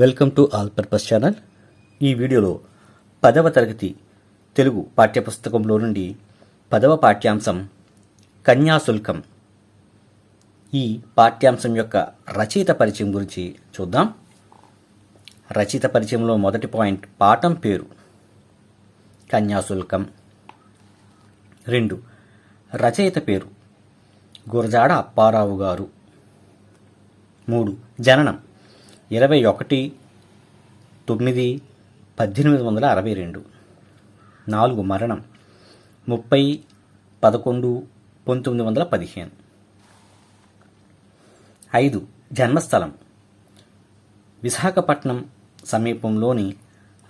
Welcome to all purpose channel. ఈ వీడియోలో పదవ తరగతి తెలుగు పాఠ్యపుస్తకంలో నుండి పదవ పాఠ్యాంశం కన్యాశుల్కం ఈ పాఠ్యాంశం యొక్క రచయిత పరిచయం గురించి చూద్దాం. రచయిత పరిచయంలో మొదటి పాయింట్ పాఠం పేరు. కన్యాశుల్కం రెండు రచయిత పేరు. గురజాడ అప్పారావు గారు. మూడు జననం. ఇరవై ఒకటి తొమ్మిది పద్దెనిమిది వందల అరవై రెండు. నాలుగు మరణం ముప్పై పదకొండు పంతొమ్మిది వందల పదిహేను. ఐదు జన్మస్థలం విశాఖపట్నం సమీపంలోని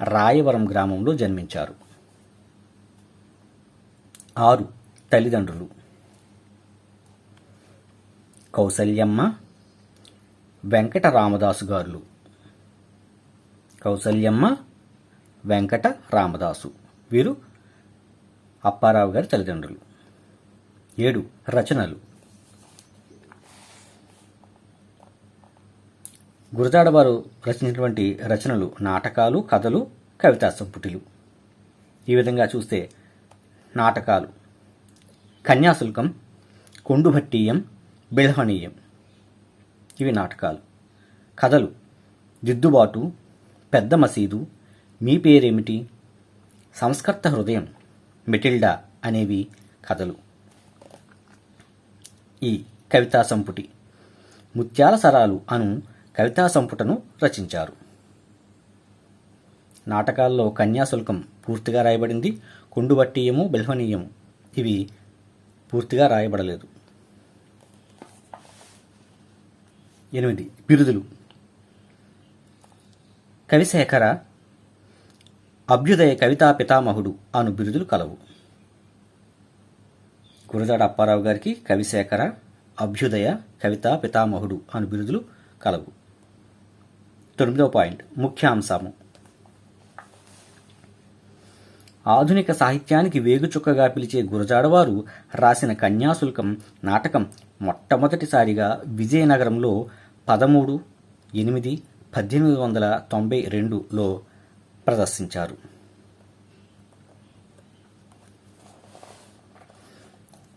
రాయవరం గ్రామంలో జన్మించారు. ఆరు తల్లిదండ్రులు. కౌసల్యమ్మ వెంకట రామదాసు గారులు కౌసల్యమ్మ వెంకట రామదాసు వీరు అప్పారావు గారి తల్లిదండ్రులు. ఏడు రచనలు. గురజాడ వారు రచించినటువంటి రచనలు నాటకాలు కథలు కవితా సంపుటిలు. ఈ విధంగా చూస్తే నాటకాలు. కన్యాశుల్కం కొండుభట్టీయం బిల్హణీయం. ఇవి నాటకాలు. కథలు. దిద్దుబాటు పెద్ద మసీదు మీ పేరేమిటి? సంస్కర్త హృదయం మెటిల్డా అనేవి కథలు. ఈ కవితా సంపుటి. ముత్యాల సరాలు అను కవితా సంపుటను రచించారు. నాటకాల్లో కన్యాశుల్కం పూర్తిగా రాయబడింది. కొండుబట్టీయము బెల్హనీయము. ఇవి పూర్తిగా రాయబడలేదు. ఎనిమిది. బిరుదులు. కవిశేఖర అభ్యుదయ కవితా పితామహుడు అను బిరుదులు కలవు. గురజాడ అప్పారావు గారికి కవిశేఖర అభ్యుదయ కవితా పితామహుడు అను బిరుదులు కలవు. తొమ్మిదవ పాయింట్ ముఖ్యాంశము. ఆధునిక సాహిత్యానికి వేగుచుక్కగా పిలిచే గురజాడవారు రాసిన కన్యాశుల్కం నాటకం మొట్టమొదటిసారిగా విజయనగరంలో పదమూడు ఎనిమిది పద్దెనిమిది వందల తొంభై రెండులో ప్రదర్శించారు.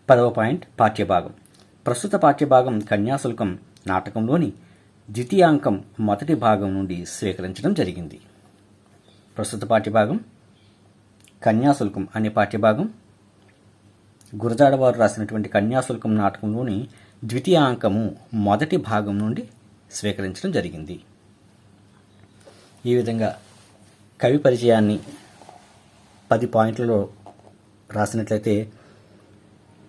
పదవ పాయింట్ పాఠ్యభాగం. ప్రస్తుత పాఠ్యభాగం కన్యాశుల్కం నాటకంలోని ద్వితీయాంకం మొదటి భాగం నుండి స్వీకరించడం జరిగింది. ప్రస్తుత పాఠ్యభాగం కన్యాశుల్కం అనే పాఠ్యభాగం. గురజాడవారు రాసినటువంటి కన్యాశుల్కం నాటకంలోని ద్వితీయాంకము మొదటి భాగం నుండి స్వీకరించడం జరిగింది. ఈ విధంగా కవి పరిచయాన్ని పది పాయింట్లలో రాసినట్లయితే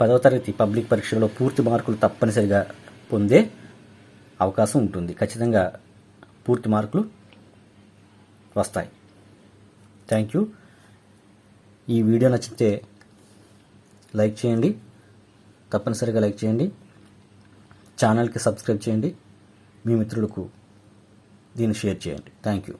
పదవ తరగతి పబ్లిక్ పరీక్షలో పూర్తి మార్కులు తప్పనిసరిగా పొందే అవకాశం ఉంటుంది. ఖచ్చితంగా పూర్తి మార్కులు వస్తాయి. థ్యాంక్ యూ ఈ వీడియో నచ్చితే లైక్ చేయండి. తప్పనిసరిగా లైక్ చేయండి. ఛానల్కి సబ్స్క్రైబ్ చేయండి. మీ మిత్రులకు దీన్ని షేర్ చేయండి. Thank you